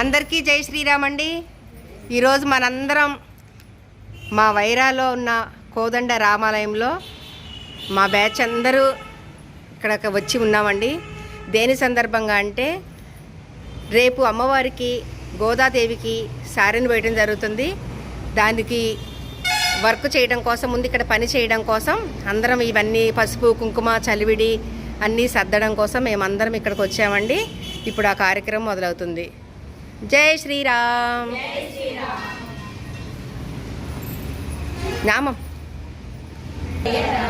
అందరికీ జై శ్రీరామ్ అండి. ఈరోజు మనందరం మా వైరాలో ఉన్న కోదండ రామాలయంలో మా బ్యాచ్ అందరూ ఇక్కడ వచ్చి ఉన్నామండి. దేని సందర్భంగా అంటే రేపు అమ్మవారికి గోదాదేవికి సారెను వేయడం జరుగుతుంది. దానికి వర్క్ చేయడం కోసం ముందు ఇక్కడ పని చేయడం కోసం అందరం ఇవన్నీ పసుపు కుంకుమ చలివిడి అన్నీ సర్దడం కోసం మేమందరం ఇక్కడికి వచ్చామండి. ఇప్పుడు ఆ కార్యక్రమం మొదలవుతుంది. జై శ్రీరామ్ నామం Yeah.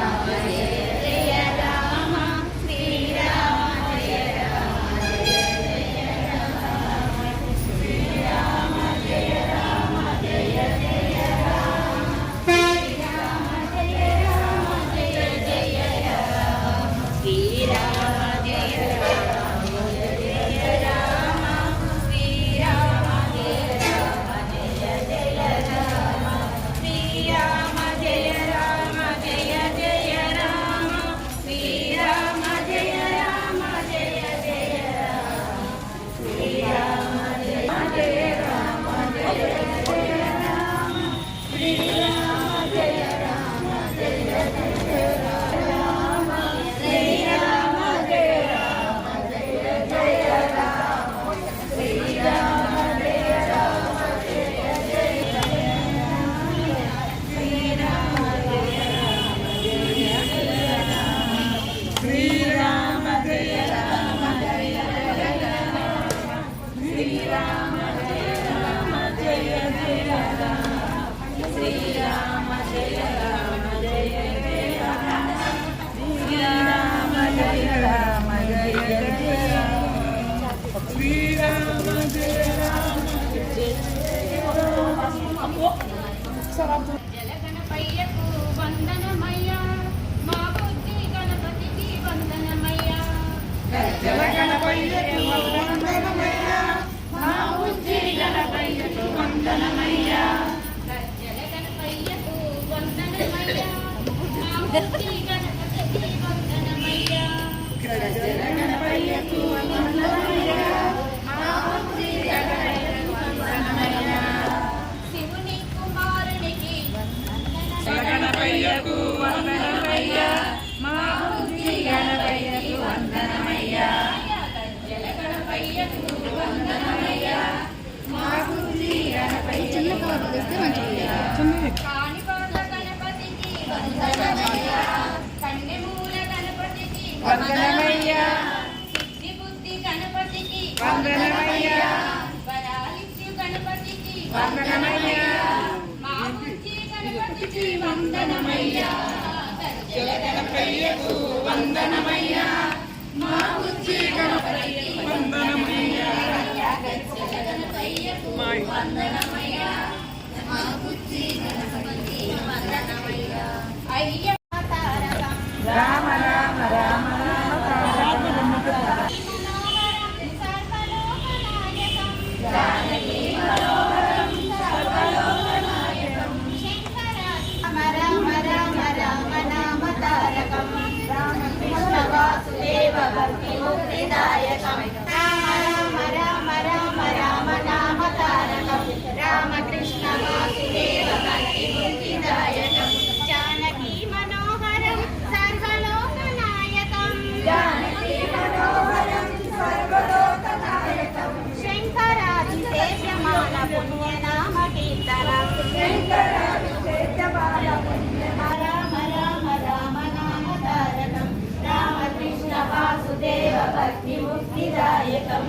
జలగణపయ్యకు వందనమయ్యా. మా బుద్ధి గణపతికి వందనమయ్యా. జలగణపయ్యకు వందనమయ్యా మా బుద్ధి గణపతికి కాణిపాక గణపతికి వందనమయ్యా కన్నెమూల గణపతికి వందనమయ్యా. సిద్ధి బుద్ధి గణపతికి వందనమయ్యా. వరాలిత్యు గణపతికి వందనమయ్యా. మా బుద్ధి గణపతికి వందనమయ్యా. గణపయ్యకు వందనమయ్యా మా బుద్ధి గణపయ్యకు తారకం